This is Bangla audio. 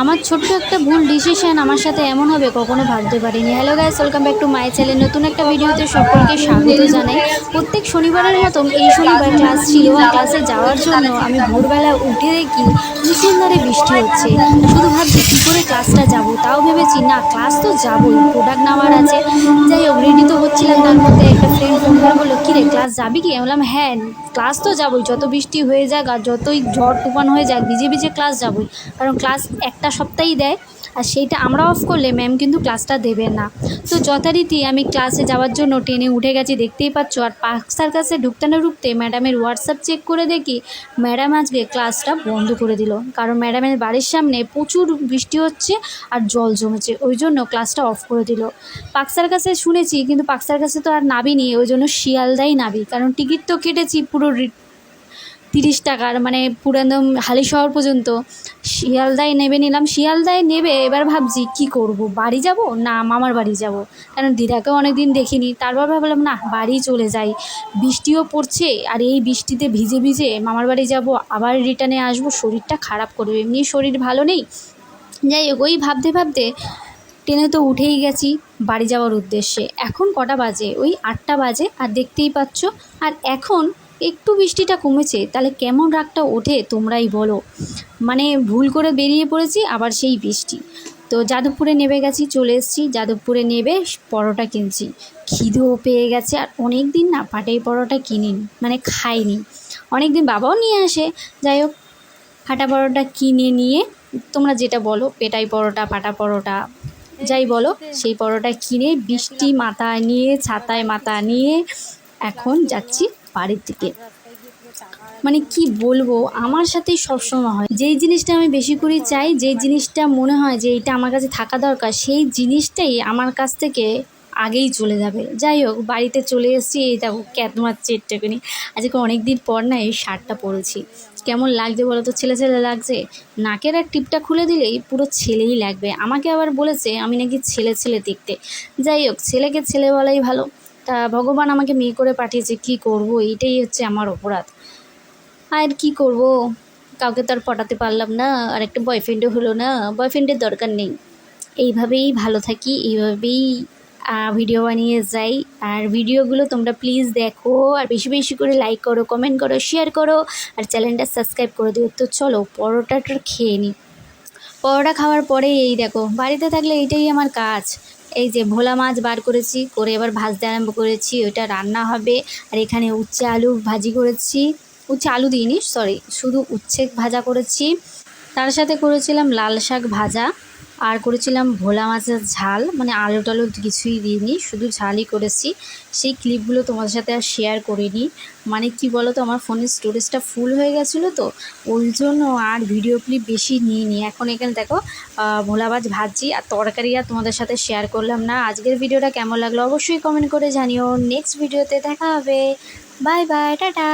আমার ছোট্ট একটা ভুল ডিসিশন আমার সাথে এমন হবে, কখনো ভাবতে পারিনি। Hello guys welcome back to my channel নতুন একটা ভিডিওতে সকলকে স্বাগত জানাই। প্রত্যেক শনিবারের মতন এই শনিবার ক্লাস ছিল আর ক্লাসে যাওয়ার জন্য আমি ভোরবেলা উঠে দেখি মুসুলধারে বৃষ্টি হচ্ছে। শুধু ভাবছি, কী করে ক্লাসটা যাব? তাও ভেবেছি, না ক্লাস তো যাবোই। প্রোডাক্ট নেওয়ার ক্লাস যাবি কি? আমি বললাম হ্যাঁ ক্লাস তো যাবই। যত বৃষ্টি হয়ে যাক আর যতই ঝড় তুফান হয়ে যাক, ভিজে ভিজে ক্লাস যাবই। কারণ ক্লাস একটা সপ্তাহই দেয়। আর সেইটা আমরা অফ করলে ম্যাম কিন্তু ক্লাসটা দেবে না। তো যথারীতি আমি ক্লাসে যাওয়ার জন্য ট্রেনে উঠে গেছি, দেখতেই পাচ্ছ। আর পার্কসার কাছে ঢুকতে না ঢুকতে ম্যাডামের হোয়াটসঅ্যাপ চেক করে দেখি ম্যাডাম আজকে ক্লাসটা বন্ধ করে দিল। কারণ ম্যাডামের বাড়ির সামনে প্রচুর বৃষ্টি হচ্ছে আর জল জমেছে, ওই জন্য ক্লাসটা অফ করে দিল। পাকসার কাছে শুনেছি, কিন্তু পাকসার কাছে তো আর নাবিনি, ওই জন্য শিয়ালদাই নাবি। কারণ টিকিট তো কেটেছি, পুরো তিরিশ টাকার মানে পুরো একদম হালি শহর পর্যন্ত। শিয়ালদায় নেবে নিলাম, শিয়ালদায় নেবে, এবার ভাবছি কি করব? বাড়ি যাব? না, মামার বাড়ি যাব। কারণ দিদাকেও অনেক দিন দেখিনি। তারপর ভাবলাম, না, বাড়ি চলে যাই। বৃষ্টিও পড়ছে, আর এই বৃষ্টিতে ভিজে ভিজে মামার বাড়ি যাব, আবার রিটার্নে আসব, শরীরটা খারাপ করবে। এমনি শরীর ভালো নেই। যাই হোক, ওই ভাবতে ভাবতে ট্রেনে তো উঠেই গেছি বাড়ি যাওয়ার উদ্দেশ্যে। এখন কটা বাজে? ওই আটটা বাজে, আর দেখতেই পাচ্ছ। আর এখন একটু বৃষ্টিটা কমেছে, তাহলে কেমন রাগটা ওঠে তোমরাই বলো। মানে ভুল করে বেরিয়ে পড়েছি, আবার সেই বৃষ্টি। তো যাদবপুরে নেবে গেছি, চলে এসেছি, যাদবপুরে নেবে পরোটা কিনছি। খিদেও পেয়ে গেছে, আর অনেক দিন না পাটাই পরোটা কিনিনি মানে খাইনি। অনেক দিন বাবাও নিয়ে আসে, যাই হোক, ফাটা পরোটা কিনে নিয়ে, তোমরা যেটা বলো, পেটাই পরোটা, পাটা পরোটা, যাই বলো, সেই পরোটা কিনে বৃষ্টি মাথায় নিয়ে, ছাতায় মাথা নিয়ে, এখন যাচ্ছি বাড়ির দিকে। মানে কি বলব, আমার সাথেই সবসময় হয়। যেই জিনিসটা আমি বেশি করে চাই, যেই জিনিসটা মনে হয় যে এটা আমার কাছে থাকা দরকার, সেই জিনিসটাই আমার কাছ থেকে আগেই চলে যাবে। যাই হোক, বাড়িতে চলে এসেছি, এই দেখো ক্যাত মারছে একটুখানি আজকে অনেক দিন পর না এই শার্টটা পরেছি। কেমন লাগছে বলো তো? ছেলে ছেলে লাগছে? নাকের আর টিপটা খুলে দিলেই পুরো ছেলেই লাগবে। আমাকে আবার বলেছে, আমি নাকি ছেলে ছেলে দেখতে। যাই হোক, ছেলেকে ছেলে বলাই ভালো। তা ভগবান আমাকে মেয়ে করে পাঠিয়েছে, কি করব? এইটাই হচ্ছে আমার অপরাধ। আর কি করব? কাউকে তো আর পটাতে পারলাম না, আর একটা বয়ফ্রেন্ডও হলো না বয়ফ্রেন্ডের দরকার নেই। এইভাবেই ভালো থাকি, এইভাবেই ভিডিও বানিয়ে যাই। আর ভিডিওগুলো তোমরা প্লিজ দেখো, আর বেশি বেশি করে লাইক করো কমেন্ট করো শেয়ার করো, আর চ্যানেলটা সাবস্ক্রাইব করে দিও। তো চলো, পরোটাটা খেয়ে নিই পরোটা খাওয়ার পরে এই দেখো, বাড়িতে থাকলে এইটাই আমার কাজ। এই যে ভোলা মাছ বার করেছি, করে এবার ভাজতে আরম্ভ করেছি ওটা রান্না হবে। আর এখানে উচ্ছে আলু ভাজি করেছি। উচ্ছে আলু দিইনি সরি শুধু উচ্ছে ভাজা করেছি। তার সাথে করেছিলাম লাল শাক ভাজা। আর করেছিলাম ভোলা মাছের ঝাল মানে আলু টালু কিছুই দিইনি, শুধু ঝালই করেছি। সেই ক্লিপগুলো তোমাদের সাথে আর শেয়ার করিনি। মানে কি বলো তো আমার ফোনের স্টোরেজটা ফুল হয়ে গেছিল তো, ওই জন্য আর ভিডিও ক্লিপ বেশি নিইনি। এখন এখানে দেখো ভোলা মাছ ভাজছি, আর তরকারি আর তোমাদের সাথে শেয়ার করলাম না। আজকের ভিডিওটা কেমন লাগল অবশ্যই কমেন্ট করে জানিও। নেক্সট ভিডিওতে দেখা হবে। Bye bye tata!